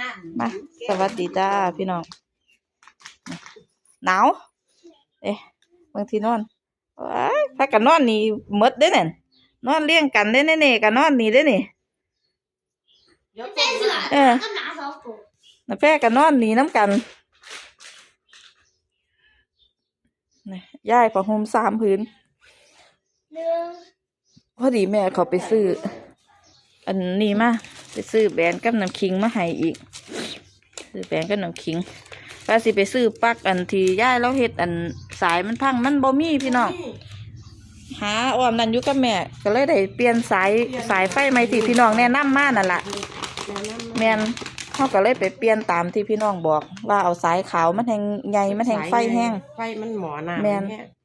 นั่นมาสวัสดีจ้าพี่น้องหนาวเอ๊ะบางทีนอนว้ายถ้ากันนอนนี่หมดเด้เนี่ยนอนเลี้ยงกันได้แน่ๆกันนอนนี่ได้นี่เดี๋ยวเส้นเสือเออก็หนาสองตัวน้าแพ้กันนอนนี่น้ำกันนี่ย่ายผ้าห่มสามพื้นหนึ่งพอดีแม่เขาไปซื้อ อันนี้มาไปซื้อแบรนด์กับน้ำคิงมาให้อีก ซื้อแบรนด์กับน้ำคิงว่าสิไปซื้อปลั๊กอันที่ย่ายเราเฮ็ดอันสายมันพังมันบ่มีพี่น้องหาอ้อมนั่นอยู่กับแม่ก็เลยได้เปลี่ยนสายสายไฟใหม่ที่พี่น้องแนะนำมานั่นล่ะแม่นเขาก็เลยไปเปลี่ยนตามที่พี่น้องบอก ว่าเอาสายขาวมันแหงใหญ่มันแหงไฟแห้งไฟมันหมอน้ำแม่นห้งเตา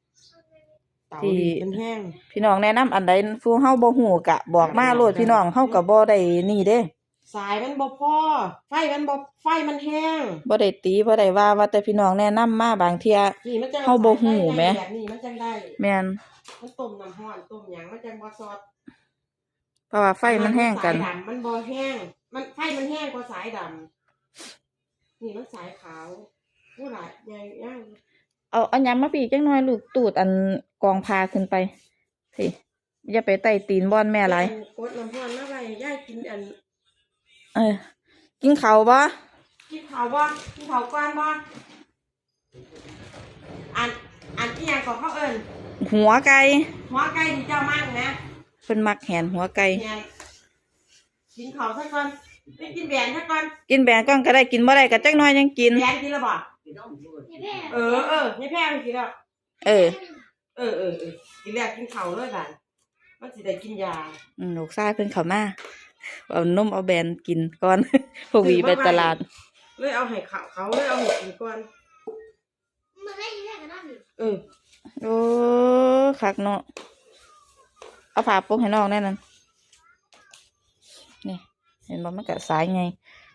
ที่ดีมันแห้งพี่น้องแนะนำอันใดฟูเฮาบ่ฮู้กะ บอกมาโลดพี่น้องเฮาก็บ่ได้นี่เด้ สายมันบ่พอไฟมันบ่ไฟมันแห้งบ่ได้ตีบ่ได้ว่าว่าแต่พี่น้องแนะนำมาบางเที่ยนี่มันจังเฮาบ่ฮู้แหมแบบนี้มันจังได้แม่นมันต้มน้ำร้อนต้มหยังมันจังบ่ซอดเพราะว่าไฟมันแห้งกันสายดำมันบ่แห้ง มันไฟมันแห้งกว่าสายดำนี่มันสายขาวผู้หลายใหญ่ย่าง เอาอันยำมาปีกจังน้อยลูกตูดอันกองพาขึ้นไปสิอย่าไปไต่ตีนบอนแม่หลายกดน้ำร้อนมาไว้ย่ายกินอัน เออกินข้าวบ่กินข้าวบ่กินข้าวก่อนบ่อันอันที่ยังก็เขาเอิ้นหัวไก่หัวไก่ที่เจ้ามากนะเพิ่นมักแหนหัวไก่เนี่ยกินข้าวซะก่อนไปกินแบนซะก่อนกินแบงก้อนก็ได้กินบ่ได้ก็จักหน้อยยังกิน แบนกินแล้วบ่นี่แม่ เออเออไม่แพ้ไปกินแล้วเออ เออเออเออกินแล้วกินข้าวเลยบ้านมันสิได้กินยาอืมลูกชายเพิ่นเข้ามาเอานมเอาแบนกินก่อนพวกหวีไปตลาด เลยเอาให้ข้าวเขาเลยเอาให้กินก่อนมันให้แม่กันนั่นอยู่เออโอ้คักเนาะเอาผ้าปุกให้น้องแน่นั่นนี่เห็นบ่มันก็สายไง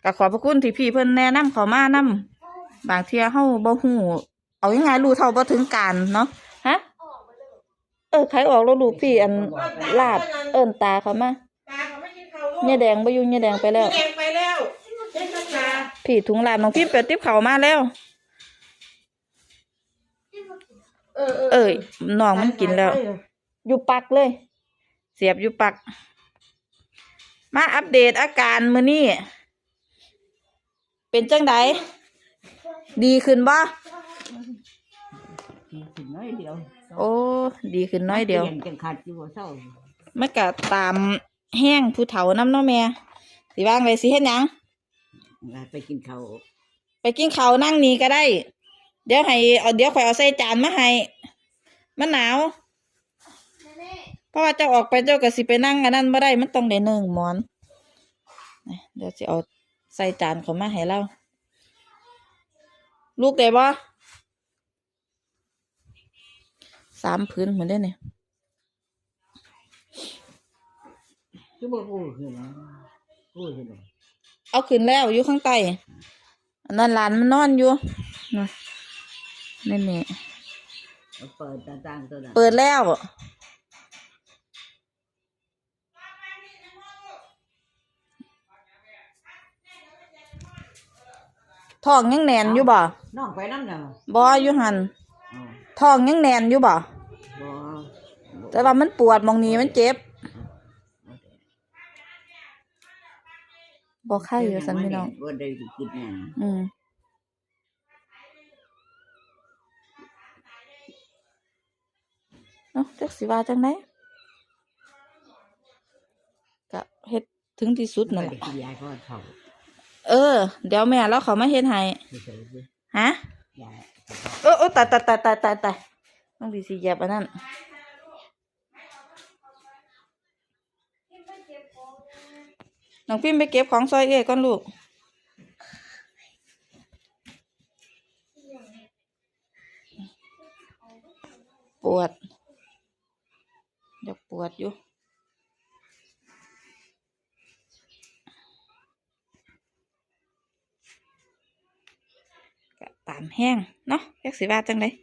ก็ขอบพระคุณที่พี่เพิ่นแนะนำเขามานํ บางเที่ยเฮาบ่ฮู้เอายังไงรู้เท่าบ่ถึงการเนาะฮะออกมาเลยเออใครออกแล้วลูกพี่อันลาดเอิ้นตาเขามาตาเขาไม่กินข้าวลูกเนี่ยแดงบ่อยู่เนี่ยแดงไปแล้ว แดงไปแล้วเจ๊ตาพี่ถุงลาดน้องพี่เปิดติ๊บเขามาแล้ว เออเออเอ้ยน้องมันกินแล้ว อยู่ปักเลย เสียบอยู่ปัก มาอัปเดตอาการมื้อนี้เป็นจังได ดีขึ้นบ่ถึงน้อยเดียวโอ้ ดีขึ้นน้อยเดียวปลี่นจังขาดอยู่บ่เศร้ามันก็ตามแห้งผู้เฒ่าน้ำเนาะแม่สิว่างไว้สิเฮ็ดหยังว่าไปกินข้าวไปกินข้าวนั่งนี่ก็ได้ เดี๋ยวให้เอาเดี๋ยวข่อยเอาใส่จานมาให้มันหนาวแม่เพราะว่าเจ้าออกไปเจ้าก็สิไปนั่งอันนั้นบ่ได้มันต้องได้หนึ่งหมอนนี่เดี๋ยวสิเอาใส่จานเขามาให้เรา ลูกได้บ่สามพื้นเหมือนได้เนี่ยคือบ่พูดคือนะพูดคือบ่เอาขึ้นแล้วอยู่ข้างใต้อันนั้นหลานมันนอนอยู่นู่นนี่นี่เอาเปิดต่างๆตัวนั้นเปิดแล้ว ท้องยังแน่นอยู่บ่น้องไปนำเด้อบ่อยู่หันอ๋อท้องยังแน่นอยู่บ่บ่แต่ว่ามันปวดหมองนี้มันเจ็บบ่ไข้อยู่สันพี่น้องบ่ได้กินหยังอืมเนาะจักสิว่าจังไดก็เฮ็ดถึงที่สุดนั่นบ่แหได้ละกินยาก็ เฒ่าเออ เดี๋ยวแม่เราเขามาเฮ็ดให้เฉยๆสิฮะยาเออเออตายตายตายตายตายตายต้องดีสิเหยียบอันนั้นน้องพิมพ์ไปเก็บของซอยเอ้ยก่อนลูกปวดอยากปวดอยู่ามแห้งเนาะแยกสีว่าจังเลย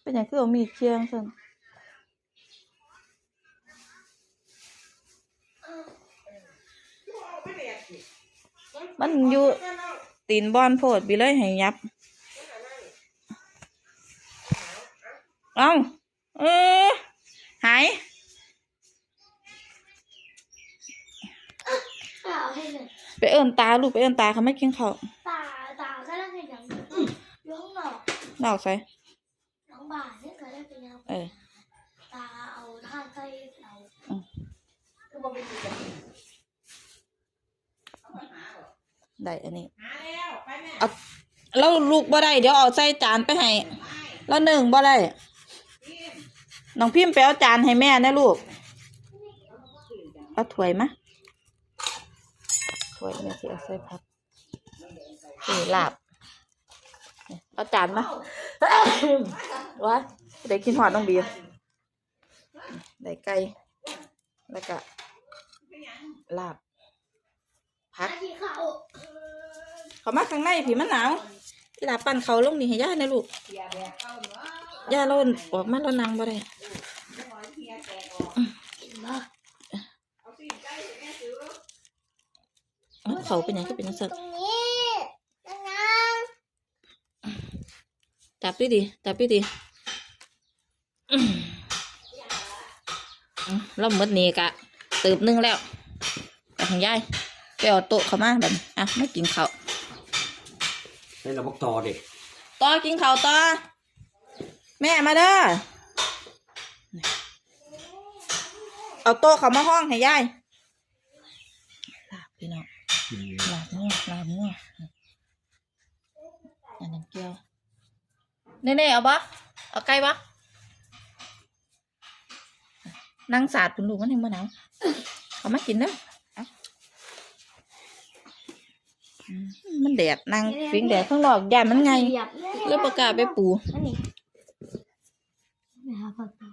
เป็นอย่างคือเอามีดเชียงสันมันอยู่ตีนบอนโพดไปเลยให้ยับ เอาเออ อินตาลูกไปเอินตาเขาไม่กินข้าวตาตาก็ได้เป็นอย่างอยู่ข้างนอกนอกใส่น้องบ่าเนี่ยก็ได้เป็นอย่างเออตาเอาท่าใส่เราอืมก็บอกเป็นอย่างได้อันนี้หาแล้วไปแม่เอาแล้วลูกบ่ได้เดี๋ยวเอาใส่จานไปให้แล้วหนึ่งบ่ได้น้องพิมพ์ไปเอาจานให้แม่นะลูกเอาถ้วยมา ถ้วยแม่สิเอาใส่พักนี่ลาบนี่เอาจานมาว้ายได้กินหอดน้องบีได้ไก่แล้วก็ลาบพักอาที่เขาเขามาข้างในผีมันหนาวอีหลาปั่นเขาลงนี่ให้ย่านะลูกย่าเราออกมาเรานั่งบ่ได้ เห็นปะ เอาเขาเป็นหยังก็เป็นจังซั่นตรงนี้นะนะจับดิดิจับดิดิอื้ออื้อเราหมดนี่กะตืบหนึงแล้วไปของยายไปเอาโต๊ะเขามาแบบอะไม่กินข้าวให้เราบอกต่อดิต่อกินข้าวต่อแม่มาเด้อเอาโต๊ะเขามาห้องให้ยายลาบพี่น้อง ลาบงัวลาบงัว อันนั้นเกี่ยวเน่ๆเอาปะเอาไก่ปะนั่งสาดคุณลูกมันยังบ่หนาวเอามากินเด้อเอาอืมมันแดดนั่งฟิงแดดข้างนอกยานมันไงเหยียบแล้วประกล้าศไปปูอันนี้ไม่หาปากกา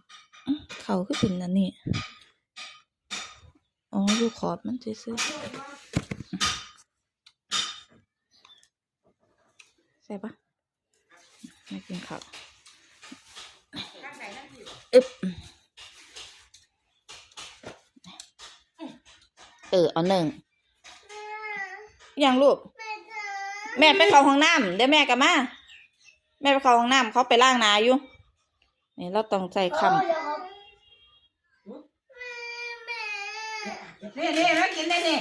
เขาคือเป็นอันนี้อ๋อลูกขอบมันซื่อๆใส่ปะ ไม่กินข้าวอึบเออเอาหนึ่งยังลูก แม่ไปเข้าห้องน้ำเดี๋ยวแม่กลับมา แม่ไปเข้าห้องน้ำเขาไปล้างหนาอยู่นี่เราต้องใจคำเดี๋ยวครับนี่นี่แล้วกินได้นี่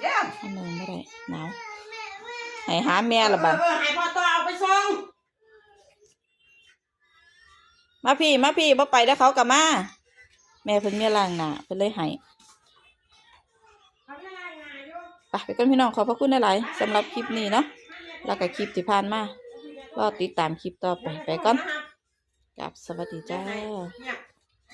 เดี๋ยวอันนึงไม่ได้หนาวให้หาแม่ละบัดเออให้พ่อต่ มาพี่มาพี่บ่ไปแล้วเขากลับมา แม่เพิ่นเมียล่างหนาเพิ่นเลยให้ไงงานอยู่ไปไปกันพี่น้องขอบพระคุณหลายๆสำหรับคลิปนี้เนาะแล้วก็คลิปที่ผ่านมารอติดตามคลิปต่อไปไปก่อนกับสวัสดีจ้า